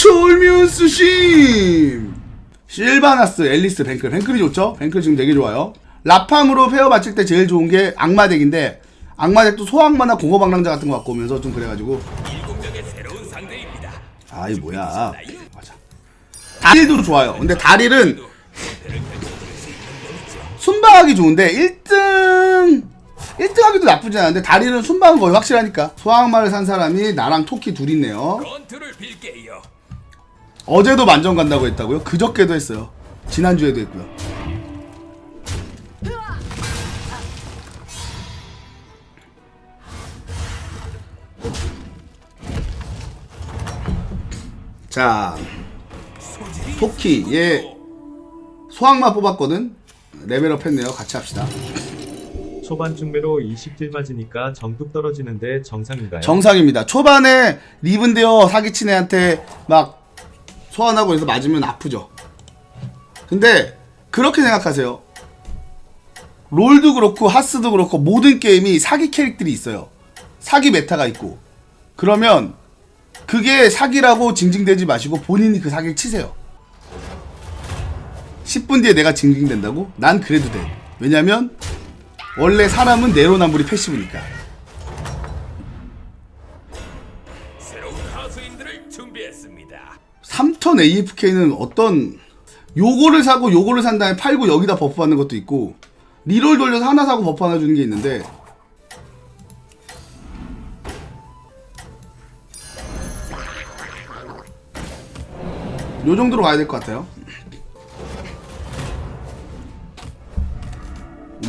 철면 수 심 실바나스 앨리스 뱅클. 뱅클이 좋죠? 뱅클 지금 되게 좋아요. 라팜으로 페어 맞출 때 제일 좋은 게 악마덱인데 악마덱도 소악마나 공허방랑자 같은 거 갖고 오면서 좀 그래가지고. 아이 뭐야? 맞아. 다릴도 좋아요. 근데 다릴은 순방하기 좋은데 1등 1등 하기도 나쁘지 않은데 다릴은 순방은 거의 확실하니까. 소악마를 산 사람이 나랑 토끼 둘 있네요. 건투를 빌게요. 어제도 만점 간다고 했다고요? 그저께도 했어요. 지난주에도 했고요. 자 토끼 얘 소악마 뽑았거든. 레벨업 했네요. 같이 합시다. 초반 중매로 20딜 맞으니까 정뚝 떨어지는데 정상인가요? 정상입니다. 초반에 리븐데어 사기친 애한테 막 소환하고 해서 맞으면 아프죠. 근데 그렇게 생각하세요. 롤도 그렇고 하스도 그렇고 모든 게임이 사기 캐릭들이 있어요. 사기 메타가 있고. 그러면 그게 사기라고 징징대지 마시고 본인이 그 사기를 치세요. 10분 뒤에 내가 징징댄다고? 난 그래도 돼. 왜냐면 원래 사람은 내로남불이 패시브니까. 새로운 하수인들을 준비했습니다. 3턴 AFK는 어떤 요거를 사고 요거를 산 다음에 팔고 여기다 버프 받는 것도 있고 리롤 돌려서 하나 사고 버프 하나 주는 게 있는데 요 정도로 가야 될 것 같아요.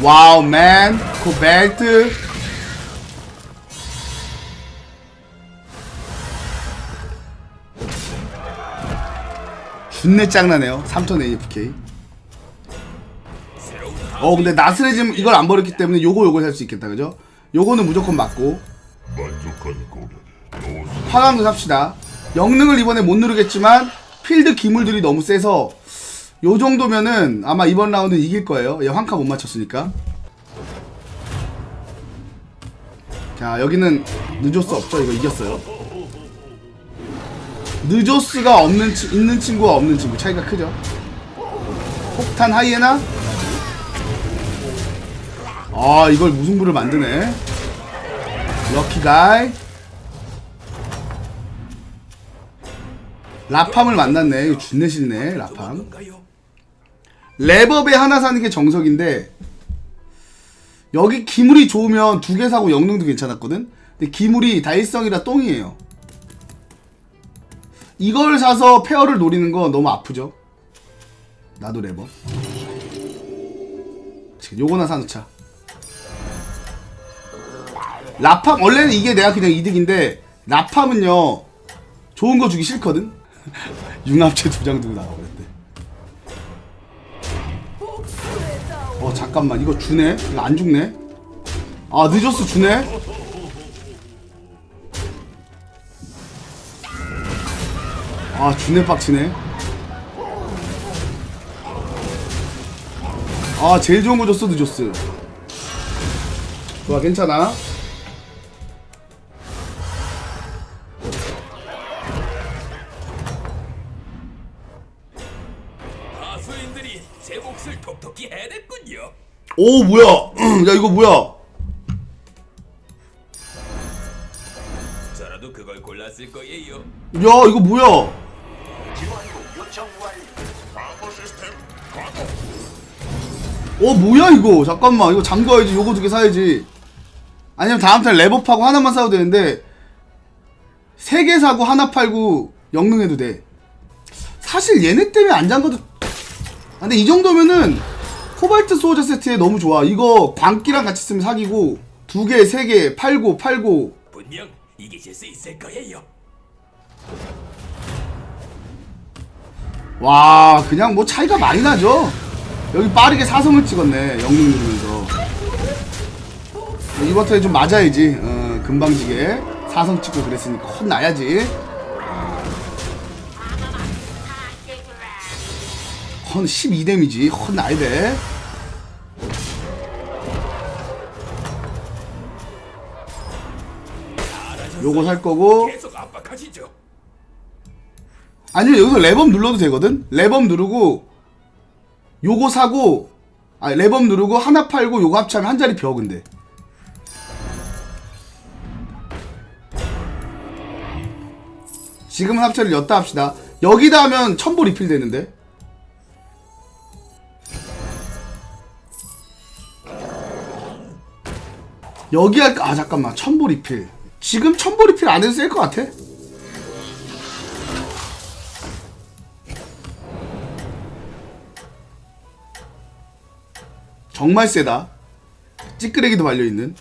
와우 맨 코벨트 준내 짱나네요. 3턴 AFK 어 근데 나스레즘 이걸 안 버렸기 때문에 요거 요거 살수 있겠다. 그죠? 요거는 무조건 맞고. 화강도 삽시다. 영능을 이번에 못 누르겠지만 필드 기물들이 너무 세서 요 정도면은 아마 이번 라운드 이길 거예요. 얘 황카 못 맞췄으니까. 자 여기는 느조스 없죠. 이거 이겼어요 느조스가 없는 치, 있는 친구와 없는 친구. 차이가 크죠? 폭탄 하이에나? 아 이걸 무승부를 만드네. 럭키 가이. 라팜을 만났네. 이거 준내 싫네 라팜? 레버베 하나 사는 게 정석인데 여기 기물이 좋으면 두 개 사고 영능도 괜찮았거든? 근데 기물이 다일성이라 똥이에요 이걸 사서 페어를 노리는 거 너무 아프죠? 나도 레버. 요거나 사놓자. 라팜 원래는 이게 내가 그냥 이득인데 라팜은요 좋은 거 주기 싫거든? 융합체 두 장 두고 나가버렸대. 어 잠깐만. 이거 주네? 이거 안 죽네? 아 늦었어. 주네 아 주네 빡치네 아 제일 좋은 거 줬어 늦었어 좋아 괜찮아? 하수인들이 제 몫을 톡톡히 해냈군요. 오 뭐야? 야 이거 뭐야? 저라도 그걸 골랐을 거예요. 야 이거 뭐야 어 뭐야 이거? 잠깐만 이거 잠가야지 요거 두 개 사야지. 아니면 다음 달 랩업하고 하나만 사도 되는데 세 개 사고 하나 팔고 영능해도 돼. 사실 얘네 때문에 안 잠가도 아, 근데 이 정도면은 코발트 소호자 세트에 너무 좋아. 이거 광기랑 같이 쓰면 사기고 두 개 세 개 팔고 팔고. 분명 이기실 수 있을 거예요. 와 그냥 뭐 차이가 많이 나죠 여기 빠르게 사성을 찍었네 영능 누르면서 이번 턴에 좀 맞아야지 어, 금방지게 사성 찍고 그랬으니까 혼나야지 헌 12데미지 혼나야 돼 요거 살 거고. 아니면 여기서 레범 눌러도 되거든? 레범 누르고 요거 사고 아 레범 누르고 하나 팔고 요거 합치면 한 자리 비어 근데. 지금은 합체를 였다 합시다. 여기다 하면 첨보 리필 되는데. 여기 할까? 아 잠깐만. 첨보 리필. 지금 첨보 리필 안 해도 셀 것 같아 정말 세다. 찌끄레기도 달려있는.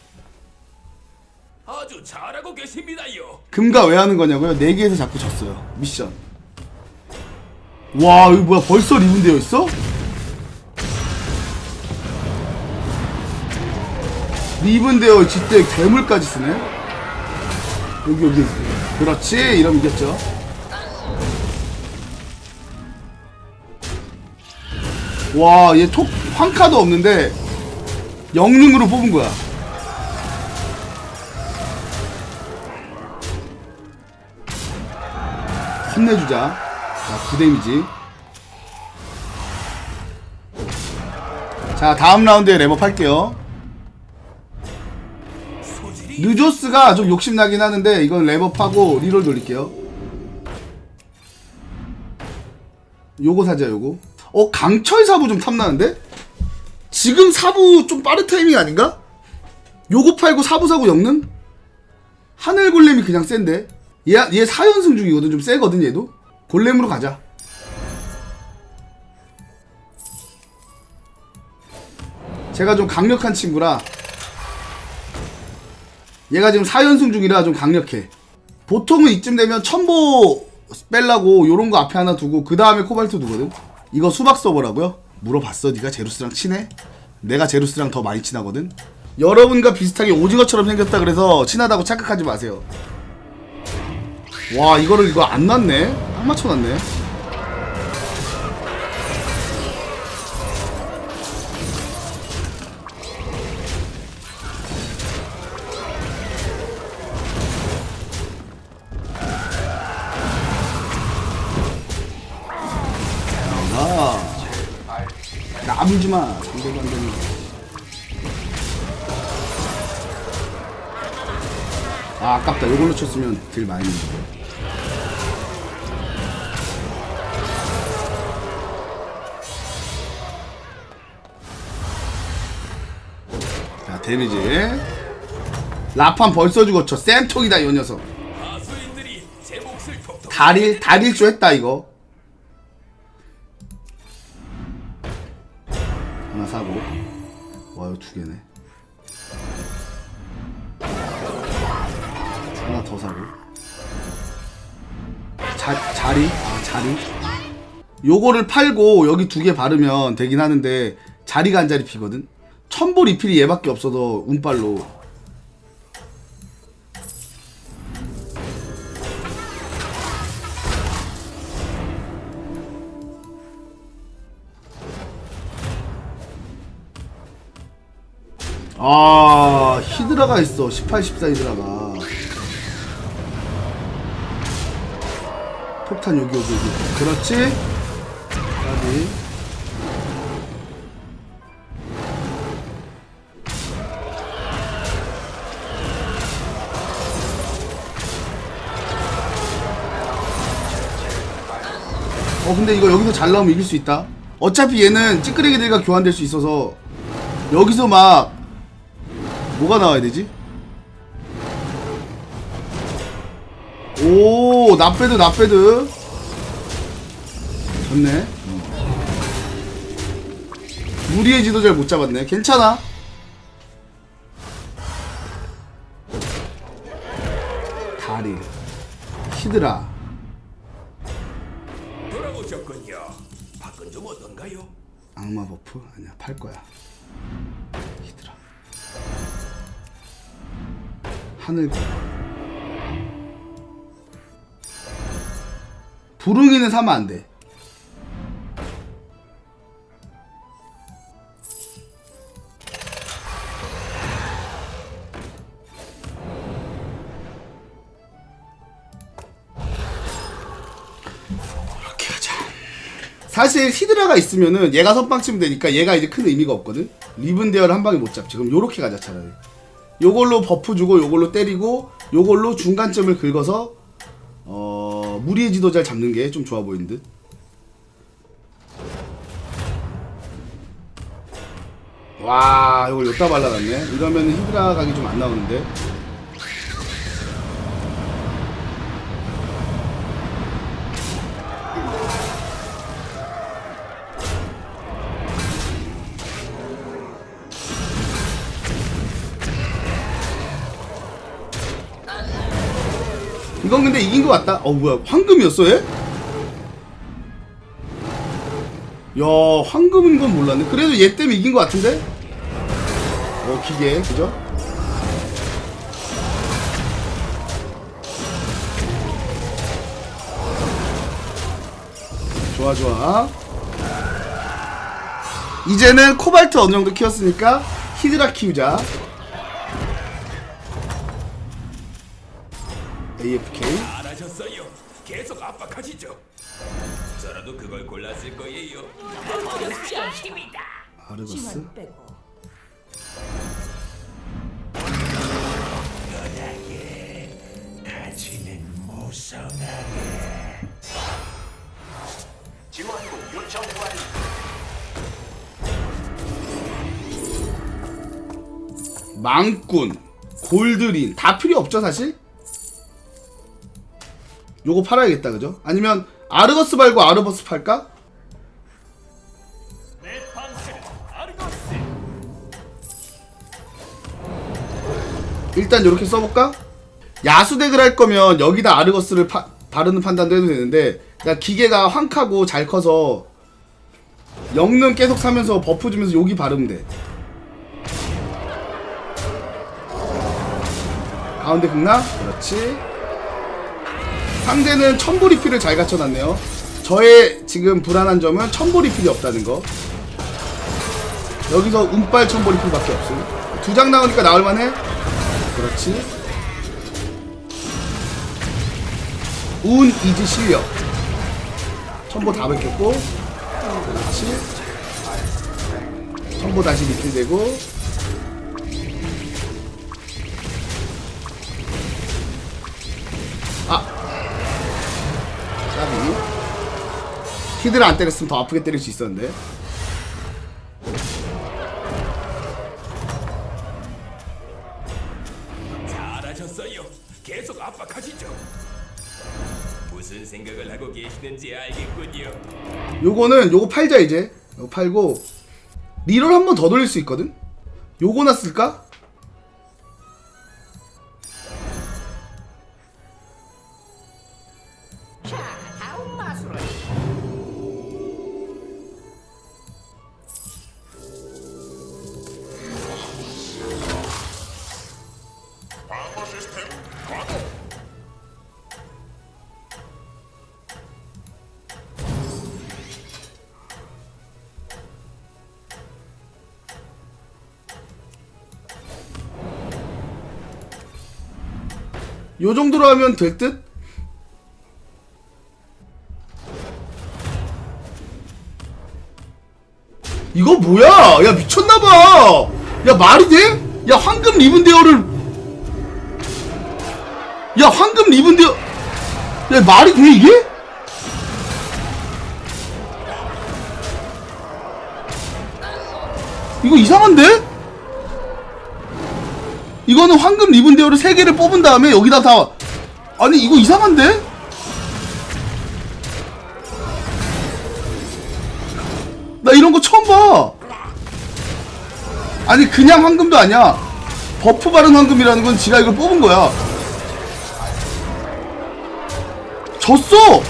아주 잘하고 계십니다요. 금가 왜 하는 거냐고요? 4개에서 자꾸 졌어요. 미션. 와 이거 뭐야? 벌써 리븐 되어 있어? 리븐 되어 지때 괴물까지 쓰네? 여기 여기. 그렇지. 이러면 이겼죠. 와 얘 톡 황카도 없는데 영능으로 뽑은 거야 혼내주자. 자, 9데미지. 자, 다음 라운드에 랩업 할게요. 느조스가 좀 욕심나긴 하는데, 이건 랩업하고 리롤 돌릴게요. 요거 사자, 요거. 어, 강철 사부 좀 탐나는데? 지금 사부 좀 빠른 타이밍 아닌가? 요거 팔고 사부 사고 영능? 하늘 골렘이 그냥 센데? 얘, 얘 4연승 중이거든. 좀 세거든, 얘도. 골렘으로 가자. 제가 좀 강력한 친구라 얘가 지금 4연승 중이라 좀 강력해. 보통은 이쯤 되면 첨보 빼려고 요런 거 앞에 하나 두고 그 다음에 코발트 두거든. 이거 수박 서버라고요? 물어봤어. 네가 제루스랑 친해? 내가 제루스랑 더 많이 친하거든. 여러분과 비슷하게 오징어처럼 생겼다 그래서 친하다고 착각하지 마세요. 와 이거를 이거 안 났네. 딱 맞춰놨네. 나불지 마. 상대도 안 되는. 아, 아깝다. 이걸로 쳤으면 딜 많이 넣는데. 자, 데미지. 라판 벌써 죽었죠. 쌤통이다, 이 녀석. 다릴, 다릴쇼 했다, 이거. 더 사고. 자, 자리? 아, 자리? 요거를 팔고 여기 두 개 바르면 되긴 하는데 자리가 한 자리 피거든? 첨보 리필이 얘밖에 없어서 운빨로 아 히드라가 있어 18, 14 히드라가 폭탄 여기 여기 여기. 그렇지? 여기 어 근데 이거 여기서 잘 나오면 이길 수 있다. 어차피 얘는 찌끄레기들과 교환될 수 있어서 여기서 막 뭐가 나와야 되지? 오 나빼드 나빼드 좋네. 무리의 지도 잘 못 잡았네. 괜찮아. 다리. 히드라. 돌아오셨군요. 밖은 좀 어떤가요? 악마 버프? 아니야 팔 거야. 히드라. 하늘 부릉이는 사면 안 돼 사실 히드라가 있으면은 얘가 선빵 치면 되니까 얘가 이제 큰 의미가 없거든. 리븐데어를 한 방에 못 잡지. 그럼 요렇게 가자 차라리. 요걸로 버프 주고 요걸로 때리고 요걸로 중간점을 긁어서 어 무리의 지도자를 잡는 게 좀 좋아 보이는 듯. 와 이걸 요따 발라놨네. 이러면 히드라 각이 좀 안 나오는데. 같다. 어 뭐야 황금이었어 얘? 야 황금인 건 몰랐네. 그래도 얘 때문에 이긴 것 같은데? 어 기계 그죠? 좋아 좋아. 이제는 코발트 어느 정도 키웠으니까 히드라 키우자. AFK. 잘하셨어요. 계속 압박하시죠. 저라도 그걸 골랐을 거예요. 아르거스. 지만 빼고 망꾼, 골드린 다 필요 없죠 사실? 요거 팔아야겠다 그죠? 아니면 아르거스 말고 아르버스 팔까? 일단 이렇게 써볼까? 야수덱을 할 거면 여기다 아르거스를 파, 바르는 판단도 해도 되는데 그러니까 기계가 황카고 잘 커서 영능 계속 사면서 버프 주면서 여기 바르면 돼 가운데 극락 그렇지 상대는 첨보 리필을 잘 갖춰놨네요. 저의 지금 불안한 점은 첨보 리필이 없다는 거. 여기서 운빨 첨보 리필밖에 없음. 두 장 나오니까 나올만해? 그렇지. 운 이즈 실력. 첨보 다 베꼈고. 그렇지. 첨보 다시 리필되고 히드를 안 때렸으면 더 아프게 때릴 수 있었는데 잘하셨어요. 계속 압박하시죠. 무슨 생각을 하고 계시는지 알겠군요. 요거는 요거 팔자 이제 요거 팔고 리롤 한 번 더 돌릴 수 있거든 요거나 쓸까? 요 정도로 하면 될 듯? 이거 뭐야? 야 미쳤나봐. 야 말이 돼? 야 황금 리븐 대어를 야 황금 리븐 대어 야 말이 돼 이게? 이거 이상한데? 이거는 황금 리븐 대어를 3개를 뽑은 다음에 여기다 다 아니 이거 이상한데? 나 이런 거 처음 봐. 아니 그냥 황금도 아니야. 버프 바른 황금이라는 건 지가 이걸 뽑은 거야. 졌어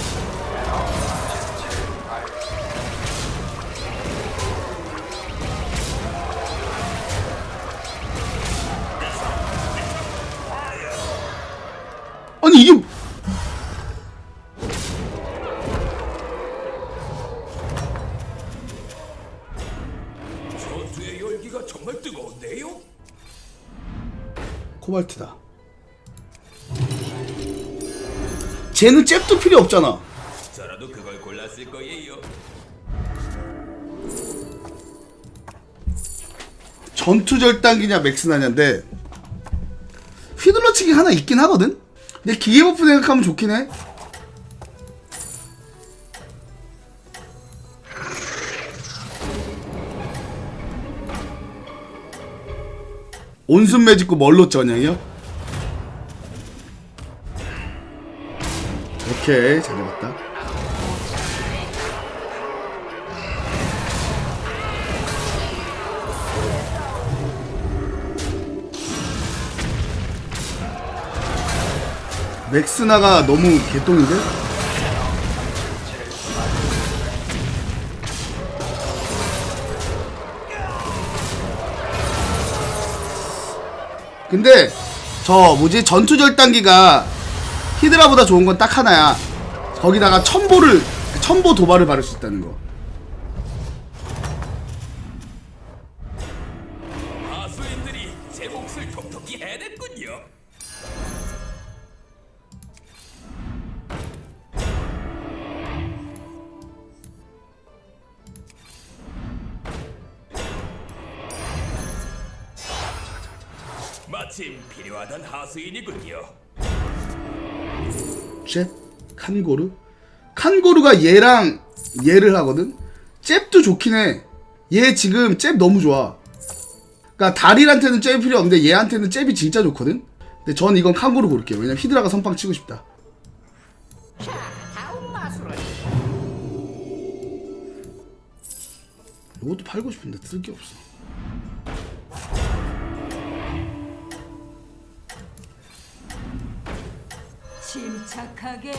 코발트다. 쟤는 잽도 필요 없잖아. 저라도 그걸 골랐을 거예요. 전투 절단기냐 맥스나냐인데 휘둘러치기 하나 있긴 하거든. 근데 기계 버프 생각하면 좋긴 해. 온순 매직고 멀로 전향이요? 오케이 잘 잡았다. 맥스나가 너무 개똥인데? 근데 저 뭐지 전투 절단기가 히드라보다 좋은 건 딱 하나야. 거기다가 첨보를 첨보 도발을 바를 수 있다는 거. 마침 필요하던 하수인이군요. 잽? 칸고르 칸고르가 얘랑 얘를 하거든? 잽도 좋긴 해 얘 지금 잽 너무 좋아. 그니까 다릴한테는 잽이 필요 없는데 얘한테는 잽이 진짜 좋거든? 근데 전 이건 칸고르 고를게요. 왜냐면 히드라가 선빵 치고 싶다. 자, 다음 마술은? 이것도 팔고 싶은데 쓸 게 없어 침착하게.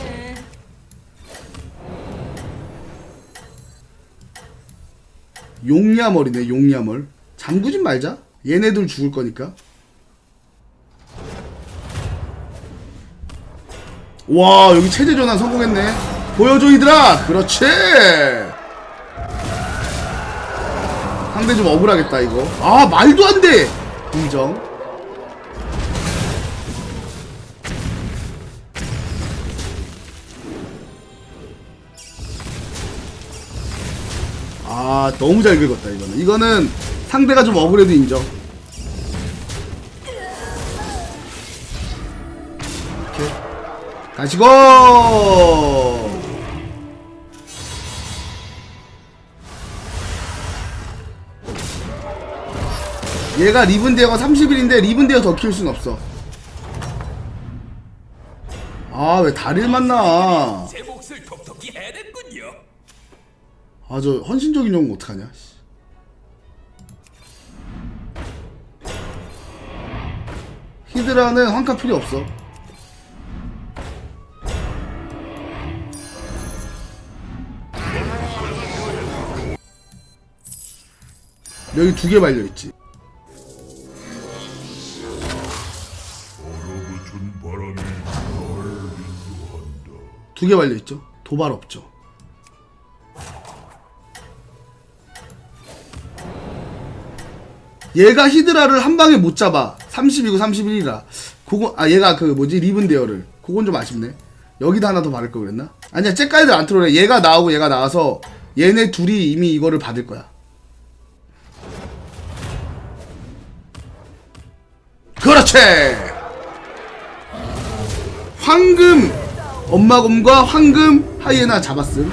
용야멀이네 용야멀 잠그진 말자. 얘네들 죽을 거니까. 와 여기 체제 전환 성공했네. 보여줘 이들아! 그렇지! 상대 좀 억울하겠다 이거. 아 말도 안돼! 인정 아 너무 잘 긁었다 이거는. 이거는 상대가 좀 억울해도 인정. 오케이. 가시고! 얘가 리븐데어가 30일인데 리븐데어 더 키울 순 없어. 아 왜 다리를 만나 아 저 헌신적인 영웅 어떡하냐? 씨. 히드라는 한칸 필요 없어. 여기 두 개 발려있지. 두 개 발려있죠? 도발 없죠 얘가 히드라를 한 방에 못 잡아. 30이고 31이라. 그거 아 얘가 그 뭐지? 리븐데어를. 그건 좀 아쉽네. 여기다 하나 더 바를 걸 그랬나? 아니야 잭가이들 안 틀어래 얘가 나오고 얘가 나와서 얘네 둘이 이미 이거를 받을 거야. 그렇지! 황금 엄마곰과 황금 하이에나 잡았음.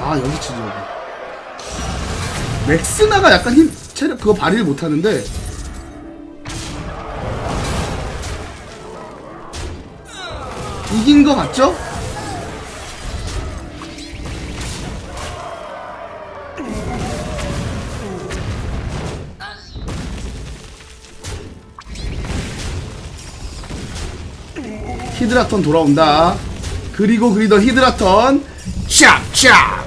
아 여기 치지 여기 맥스나가 약간 힘 체력 그거 발휘를 못하는데 이긴 거 맞죠? 히드라턴 돌아온다. 그리고 그리던 히드라턴 샥샥.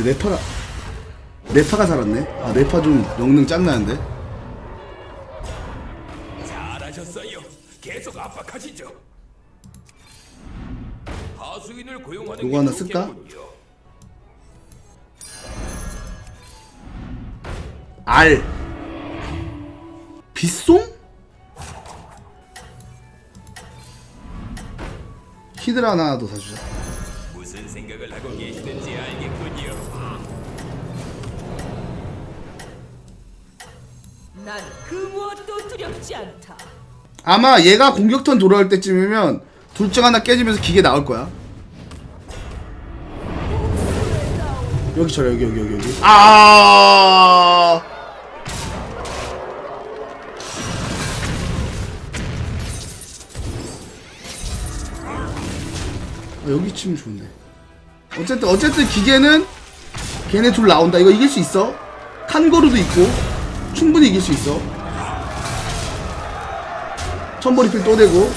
근데 네파가 네파가 살았네. 아 네파 좀 영능 짱나는데. 잘하셨어요. 계속 압박하시죠. 하수인을 고용하는 요거 게 하나 쓸까? 좋겠군요. 알. 빗송? 히드라 하나 더 사주자. 생각을 하고 계시는지 알겠군요. 난 그 무엇도 두렵지 않다. 아마 얘가 공격턴 돌아올 때쯤이면 둘 중 하나 깨지면서 기계 나올 거야. 여기 쳐라 여기 여기 여기 여기. 아. 아, 여기 치면 좋네. 어쨌든 어쨌든 기계는 걔네 둘 나온다. 이거 이길 수 있어. 칸거루도 있고 충분히 이길 수 있어. 천벌이필 또 되고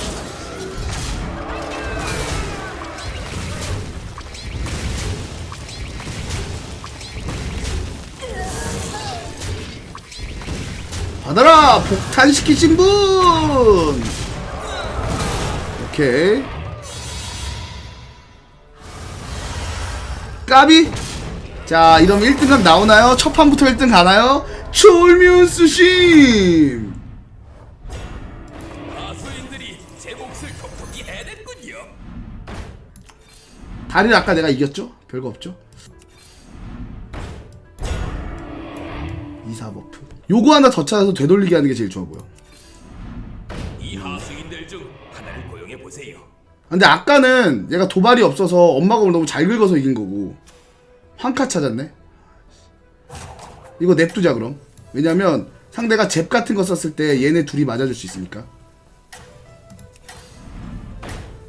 받아라 폭탄시키신 분 오케이 까비 자 이러면 1등각 나오나요? 첫 판부터 1등 가나요? 철면 수심 하수인들이 제 몫을 톡톡히 해냈군요. 다리를 아까 내가 이겼죠? 별거 없죠? 2사 버프 요거 하나 더 찾아서 되돌리게 하는 게 제일 좋아 보여 이 하수인들 중 하나를 고용해 보세요. 근데 아까는 얘가 도발이 없어서 엄마가 오늘 너무 잘 긁어서 이긴 거고 황카 찾았네 이거 냅두자 그럼 왜냐면 상대가 잽 같은 거 썼을 때 얘네 둘이 맞아줄 수 있으니까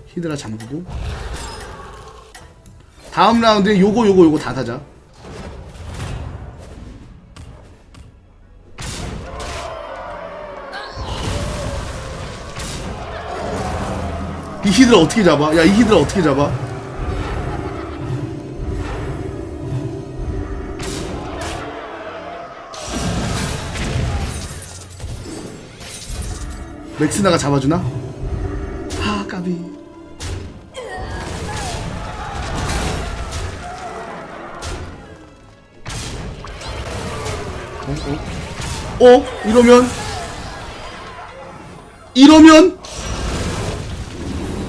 히드라 잠그고 다음 라운드에 요거 요거 요거 다 사자 이 히드라 어떻게 잡아? 야 이 히드라 어떻게 잡아? 맥스나가 잡아주나? 아 까비 어? 어? 어? 이러면 이러면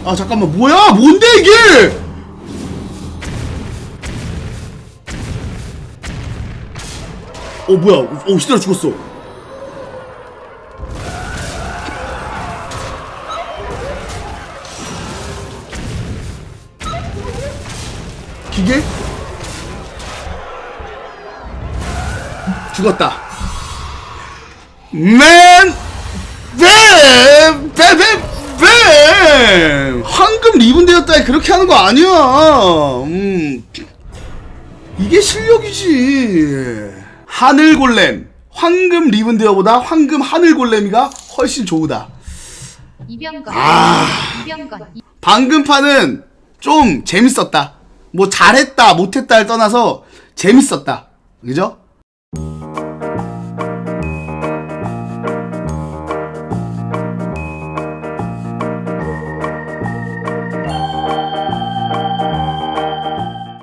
아 잠깐만 뭐야 뭔데 이게 어 뭐야 어 시드라 죽었어 죽었다 맨 뱀! 뱀! 뱀! 뱀! 황금 리본 되었다 그렇게 하는 거 아니야 음. 이게 실력이지 하늘 골렘 황금 리본 되어보다 황금 하늘 골렘이가 훨씬 좋으다 이병건 아. 이병건 이- 방금 판은 좀 재밌었다 뭐 잘했다 못했다를 떠나서 재밌었다 그죠?